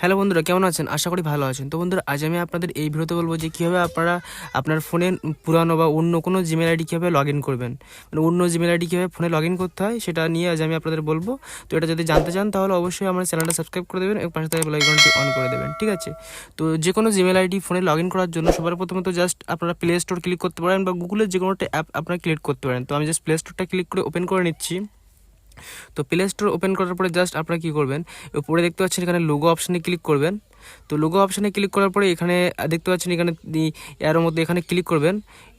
Hello বন্ধুরা, কেমন আছেন? আশা করি ভালো আছেন। তো বন্ধুরা, আজ আমি আপনাদের এই ভিডিওতে বলব যে কীভাবে আপনারা আপনার ফোনে পুরানো বা অন্য কোনো জিমেল আইডি কীভাবে লগ ইন করবেন। মানে অন্য জিমেল আইডি কীভাবে ফোনে লগ ইন করতে হয়, সেটা নিয়ে আজ আমি আপনাদের বলব। তো এটা যদি জানতে চান, তাহলে অবশ্যই আমার চ্যানেলটা সাবস্ক্রাইব করে দেবেন, এবং পাশে থাকা বেল আইকনটি অন করে দেবেন, ঠিক আছে? তো যে কোনো জিমেল আইডি ফোনে লগ ইন করার জন্য সবার প্রথমে তো জাস্ট আপনারা প্লে স্টোর ক্লিক করতে পারেন, বা গুগলের যে কোনো একটা অ্যাপ আপনারা ক্লিক করতে পারেন। তো আমি জাস্ট প্লে স্টোরটা ক্লিক করে ওপেন করে নিচ্ছি। তো প্লে স্টোর ওপেন করার পরে জাস্ট আপনারা কী করবেন, উপরে দেখতে পাচ্ছেন এখানে লোগো অপশানে ক্লিক করবেন। তো লোগো অপশানে ক্লিক করার পরে এখানে দেখতে পাচ্ছেন এখানে এর মধ্যে এখানে ক্লিক করবেন।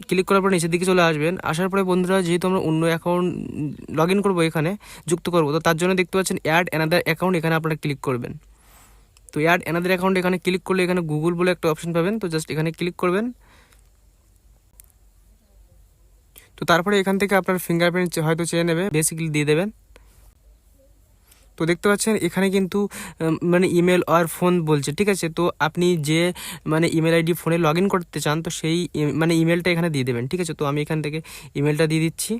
ক্লিক করার পরে নিচের দিকে চলে আসবেন। আসার পরে বন্ধুরা, যেহেতু আমরা অন্য অ্যাকাউন্ট লগ ইন করব এখানে, যুক্ত করব, তো তার জন্য দেখতে পাচ্ছেন অ্যাড অ্যানাদার অ্যাকাউন্ট এখানে আপনারা ক্লিক করবেন। তো অ্যাড অ্যানাদার অ্যাকাউন্ট এখানে ক্লিক করলে এখানে গুগল বলে একটা অপশন পাবেন, তো জাস্ট এখানে ক্লিক করবেন। তো তারপরে এখান থেকে আপনার ফিঙ্গারপ্রিন্ট হয়তো চেয়ে নেবে বেসিক্যালি দিয়ে দেবেন। তো দেখতে পাচ্ছেন, এখানে কিন্তু মানে ইমেল আর ফোন বলছে, ঠিক আছে? তো আপনি যে মানে ইমেল আইডি ফোনে লগ করতে চান, তো সেই মানে ইমেলটা এখানে দিয়ে দেবেন, ঠিক আছে? তো আমি এখান থেকে ইমেলটা দিয়ে দিচ্ছি।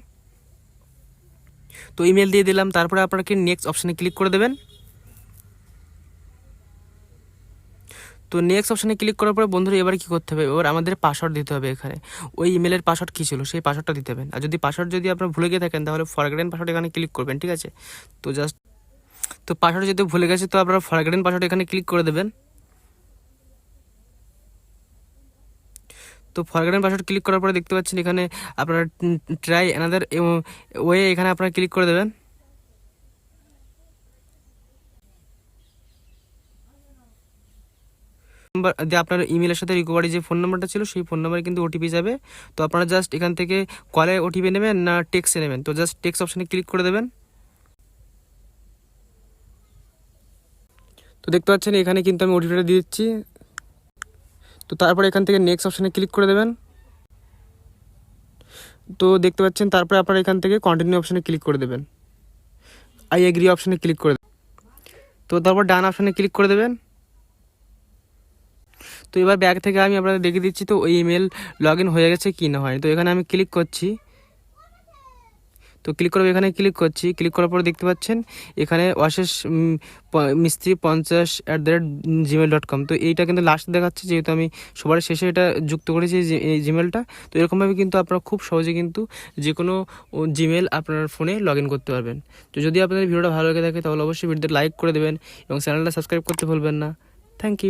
তো ইমেল দিয়ে দিলাম, তারপরে আপনাকে নেক্সট অপশানে ক্লিক করে দেবেন। তো নেক্সট অপশানে ক্লিক করার পরে, বন্ধুরা, এবার কি করতে হবে? এবার আমাদের পাসওয়ার্ড দিতে হবে এখানে। ওই ইমেলের পাসওয়ার্ড কী ছিল? সেই পাসওয়ার্ডটা দিতে হবে। আর যদি পাসওয়ার্ড যদি আপনার ভুলে গিয়ে থাকেন, তাহলে ফরগ্রেন পাসওয়ার্ড এখানে ক্লিক করবেন, ঠিক আছে? তো জাস্ট তো পাসওয়ার্ড যদি ভুলে গেছে, তো আপনারা ফরগেটেন পাসওয়ার্ড এখানে ক্লিক করে দেবেন। তো ফরগেটেন পাসওয়ার্ড ক্লিক করার পরে দেখতে পাচ্ছেন এখানে আপনারা ট্রাই অ্যানাদার ওয়ে এখানে আপনারা ক্লিক করে দেবেন। নাম্বার যে আপনার ইমেলের সাথে রিকভারি যে ফোন নাম্বারটা ছিল, সেই ফোন নাম্বারে কিন্তু ওটিপি যাবে। তো আপনারা জাস্ট এখান থেকে কলে ওটিপি নেবেন না টেক্সে নেবেন। তো জাস্ট টেক্স অপশানে ক্লিক করে দেবেন। তো দেখতে পাচ্ছেন, এখানে কিন্তু আমি ওটিপিটা দিয়ে দিচ্ছি। তো তারপরে এখান থেকে নেক্সট অপশানে ক্লিক করে দেবেন। তো দেখতে পাচ্ছেন, তারপরে আপনারা এখান থেকে কন্টিনিউ অপশানে ক্লিক করে দেবেন। আই এগ্রি অপশানে ক্লিক করে তো তারপর ডান অপশানে ক্লিক করে দেবেন। তো এবার ব্যাগ থেকে আমি আপনাদের দেখিয়ে দিচ্ছি, তো ওই ইমেল লগ হয়ে গেছে কি না হয়। তো এখানে আমি ক্লিক করছি। তো ক্লিক করব এখানে ক্লিক করছি। ক্লিক করার পরে দেখতে পাচ্ছেন, এখানে অশেষ মিস্ত্রি পঞ্চাশ at the rate Gmail dot com তো এইটা কিন্তু লাস্ট দেখাচ্ছে, যেহেতু আমি সবার শেষে এটা যুক্ত করেছি এই জিমেলটা তো এরকমভাবে কিন্তু আপনারা খুব সহজে কিন্তু যে কোনো জিমেল আপনার ফোনে লগ করতে পারবেন। তো যদি আপনাদের ভিডিওটা ভালো লেগে থাকে, তাহলে অবশ্যই ভিডিওতে লাইক করে দেবেন এবং চ্যানেলটা সাবস্ক্রাইব করতে ভুলবেন না। Thank you